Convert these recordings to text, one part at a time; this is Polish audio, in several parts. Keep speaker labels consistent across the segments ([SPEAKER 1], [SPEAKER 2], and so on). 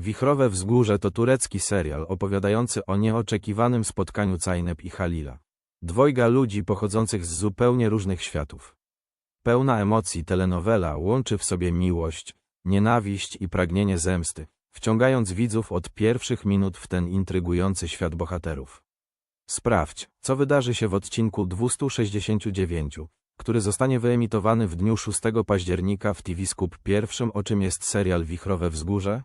[SPEAKER 1] Wichrowe Wzgórze to turecki serial opowiadający o nieoczekiwanym spotkaniu Cajnep i Halila. Dwojga ludzi pochodzących z zupełnie różnych światów. Pełna emocji telenowela łączy w sobie miłość, nienawiść i pragnienie zemsty, wciągając widzów od pierwszych minut w ten intrygujący świat bohaterów. Sprawdź, co wydarzy się w odcinku 269, który zostanie wyemitowany w dniu 6 października w TV Scoop pierwszym, o czym jest serial Wichrowe Wzgórze.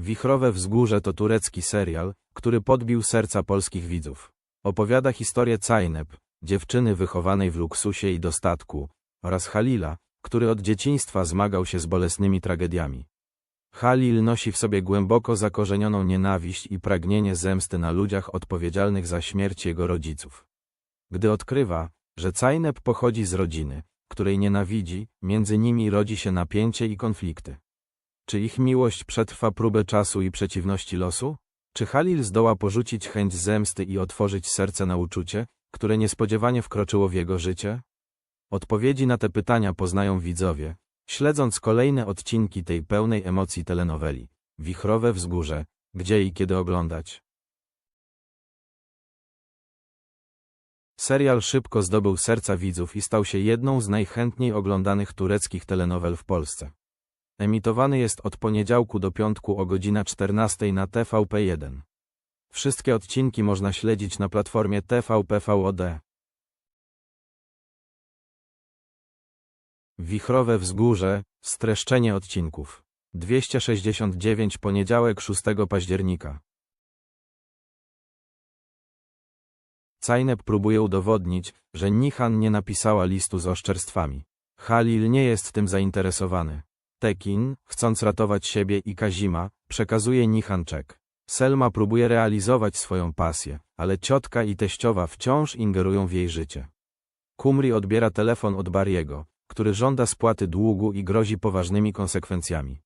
[SPEAKER 1] Wichrowe Wzgórze to turecki serial, który podbił serca polskich widzów. Opowiada historię Cajnep, dziewczyny wychowanej w luksusie i dostatku, oraz Halila, który od dzieciństwa zmagał się z bolesnymi tragediami. Halil nosi w sobie głęboko zakorzenioną nienawiść i pragnienie zemsty na ludziach odpowiedzialnych za śmierć jego rodziców. Gdy odkrywa, że Cajnep pochodzi z rodziny, której nienawidzi, między nimi rodzi się napięcie i konflikty. Czy ich miłość przetrwa próbę czasu i przeciwności losu? Czy Halil zdoła porzucić chęć zemsty i otworzyć serce na uczucie, które niespodziewanie wkroczyło w jego życie? Odpowiedzi na te pytania poznają widzowie, śledząc kolejne odcinki tej pełnej emocji telenoweli. Wichrowe Wzgórze, gdzie i kiedy oglądać. Serial szybko zdobył serca widzów i stał się jedną z najchętniej oglądanych tureckich telenowel w Polsce. Emitowany jest od poniedziałku do piątku o godzina 14 na TVP1. Wszystkie odcinki można śledzić na platformie TVP VOD. Wichrowe Wzgórze, streszczenie odcinków. 269 poniedziałek 6 października. Cajnep próbuje udowodnić, że Nihan nie napisała listu z oszczerstwami. Halil nie jest tym zainteresowany. Tekin, chcąc ratować siebie i Kazima, przekazuje Nihan czek. Selma próbuje realizować swoją pasję, ale ciotka i teściowa wciąż ingerują w jej życie. Kumri odbiera telefon od Bariego, który żąda spłaty długu i grozi poważnymi konsekwencjami.